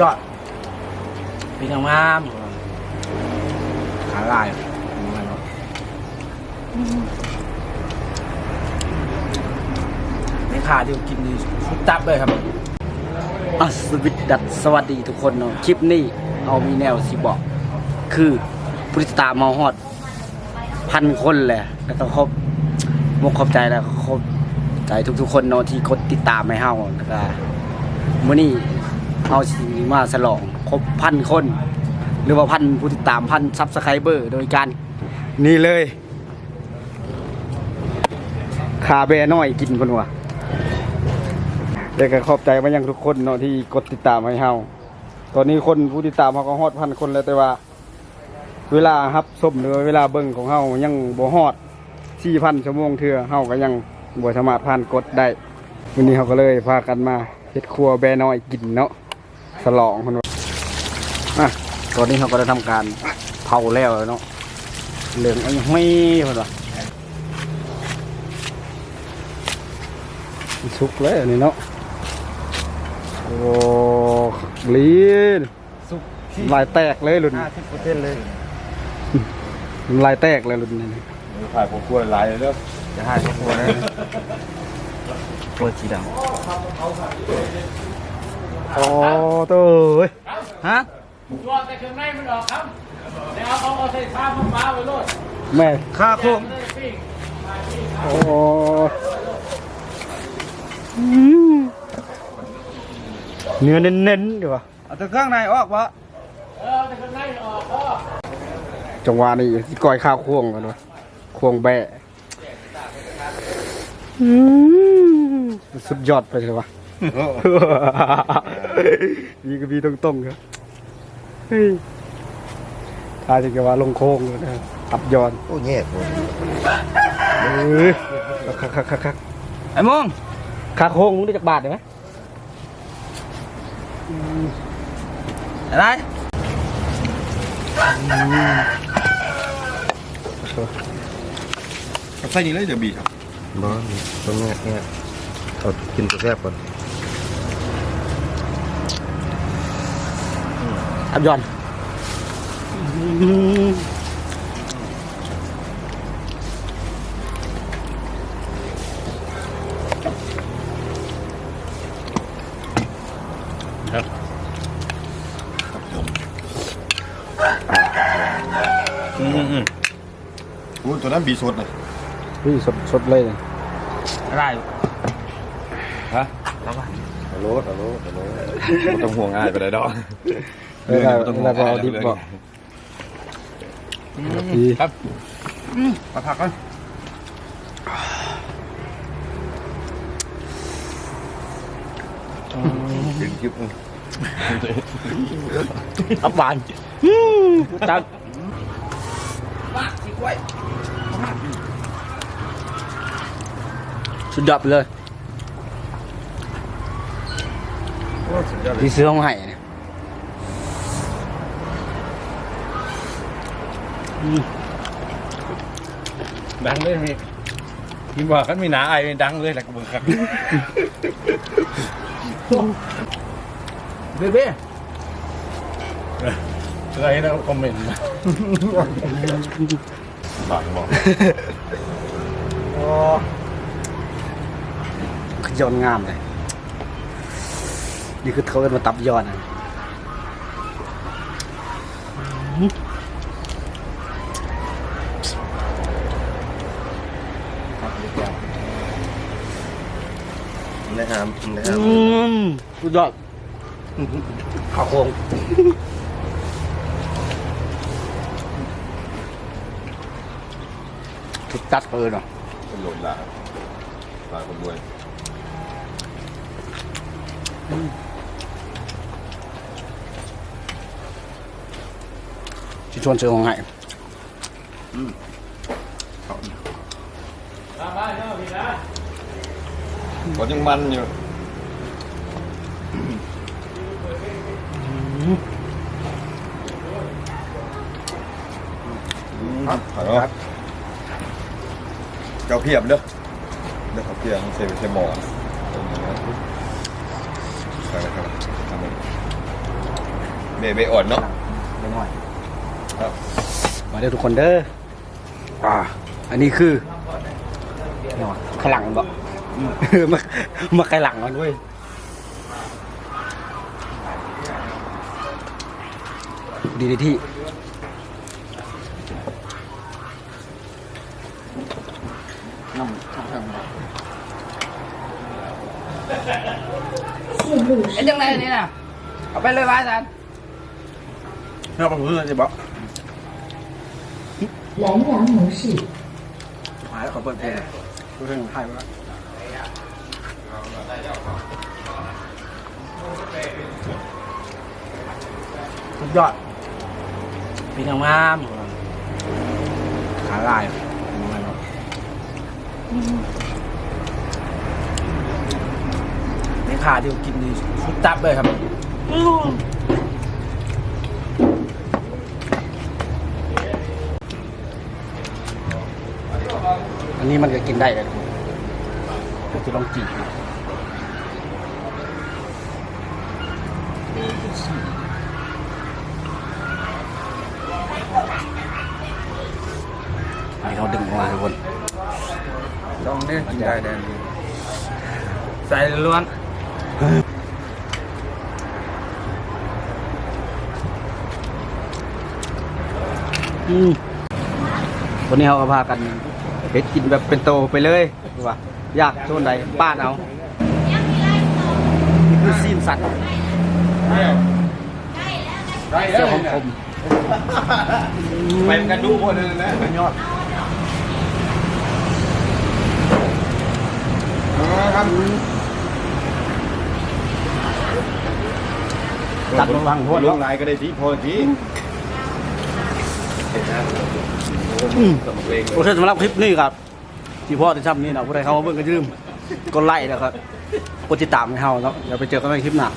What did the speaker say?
ยอดปีงามขาลายมันเนาะในขาที่ผมกินนี่สุดจับเลยครับอะสวิตดัดสวัสดีทุกคนเนาะคลิปนี้เอามีแนวสิบอก คือผู้ติตามมาฮอด พันคนแหละแล้วก็ครบมกขอบใจแล้วครบใจทุกๆคนเนาะที่กดติดตามให้เฮาแล้วก็มื้อนี้ เอาสิมาฉลองครบพันคน หรือว่าพันผู้ติดตามพันซับสไครเบอร์ โดยการนี่เลยคาแบน้อยกินคนว่ะเด็กก็ขอบใจมายังทุกคนเนาะที่กดติดตามให้เฮาตอนนี้คนผู้ติดตามเขาก็ฮอดพันคนแล้วแต่ว่า เวลาฮับสมหรือเวลาเบิ่งของเฮายังบ่ฮอด4,000ชั่วโมงเทื่อเฮาก็ยังบ่สามารถผ่านกดได้วันนี้เฮาก็เลยพากันมาเฮ็ดครัวแบน้อยกินเนาะ ฉลองเพิ่นว่าอะตอนนี้เขาก็ได้ทำการเผาแล้วเนาะเหลืองไอ้ไม่เพิ่นว่าสุกแล้วนี่เนาะโอ้ลีนสุกลายแตกเลยรุ่นห้าสิบเปอร์เซ็นต์เลยลายแตกเลยรุ่นนี้ถ่ายผมกลัวหลายเลยเด้อจะให้ครอบครัวเลยตัวสีดำ โอ้ตัวเอ้ยฮะตัวแต่เครื่องในมันออกครับแล้วเอาเอาใส่ผ้ามาฟ้าไว้โลดแม่ค่าโค้งเลยปิ้งโอ้อืมเนื้อเน้นๆดีกว่าเอาแต่เครื่องในออกวะเออแต่เครื่องในออกก็จังหวะนี้ที่ก้อยข้าวควงกันวะควงแบะอืมสุดยอดไปเลยวะ มีก็มีตรงๆครับเฮ้ยถ้าจะกว่าลงโค้งเลยนะตับยอนโอ้แย่ผมเอ้ยคักคักคักคักไอ้โมงค่าโค้งมึงได้จากบาทไหมอะไรใส่นี่เลยเดี๋ยวบีครับบ้าต้องแง่แง่เอากินตัวแซ่บก่อน ตับยอนครับอืมอืมอู้ตัวนั้นบีสดเลยพี่สดสดเลยนะอะไรฮะ เอาโลดเอาโลดเอาโลดบ่ต้องห่วงง่ายไปเลยดอก เวลาเวลาพอเอาดิบบอกดีครับมาผักกันถึงคลิปอับหวานตักสุดยอดไปเลยสุดยอดเลยที่ซื้อของไห้เนี่ย ดังเลยมีกินว่ากันมีหนาไอ้ดังเลยแหละกระเบื้องครับเบ้เบ้อะไรนะคอมเมนต์มาบาทบอกคือยอนงามเลย นี่คือเขาเป็นมาตับยอนนะ นะครับนะค อื รับ มสุ ดยอดข้าวโค้งทุกจัดเลยเนาะเป็นโหลดละลายคนรวยชิชวนซื้อของไห้มาบ้านเนาะพี่นะก็ยังมันอยู่ครับขอครับ เพียบเด้อเด้อเขาเพียบเซฟเซมอใช่แล้วครับทำเลยเบเบอ่อนเนาะไปหน่อยมาเด้อทุกคนเด้ออ่าอันนี้คือเนี่ยวะขลังบ่เออมามาขลังมันเว้ยดีดีที่น้ำทาง เอ็นยังไงนี่น่ะเอาไปเลยว่าจัน เราไปเพื่อนจะบอก 蓝牙模式， หายแล้วขอเปิดเพลงเปิดเพลงไทยมาแล้วสุดยอด พี่น้องงามขาลายนี่ ขาที่กินนี่ชุดตับเลยครับอันนี้มันก็กินได้เลยจะลองจีบดูอันนี้เขาดึงออกมาทุกคนลองเนี่ยกินได้แดนใส่ล้วน อืมวันนี้เขาก็พากันเฮ็ดกินแบบเป็นโตไปเลยดูว่าอยากโซนใดป้านเอานี่คือซีนสัตว์ได้เสี้ยวแล้วคมไปกันดูพวกนึงนะๆยอดครับตัดระวังโทษลงลายก็ได้ทีพอที โอเคสำหรับคลิปนี้ครับที่พ่อที่ช่ำนี่นะผู้ใดเข้ามาเบิ่งก็อย่าลืมกดไลค์แล้วก็กดติดตามให้เฮาเนาะเดี๋ยวไปเจอกันในคลิปหน้า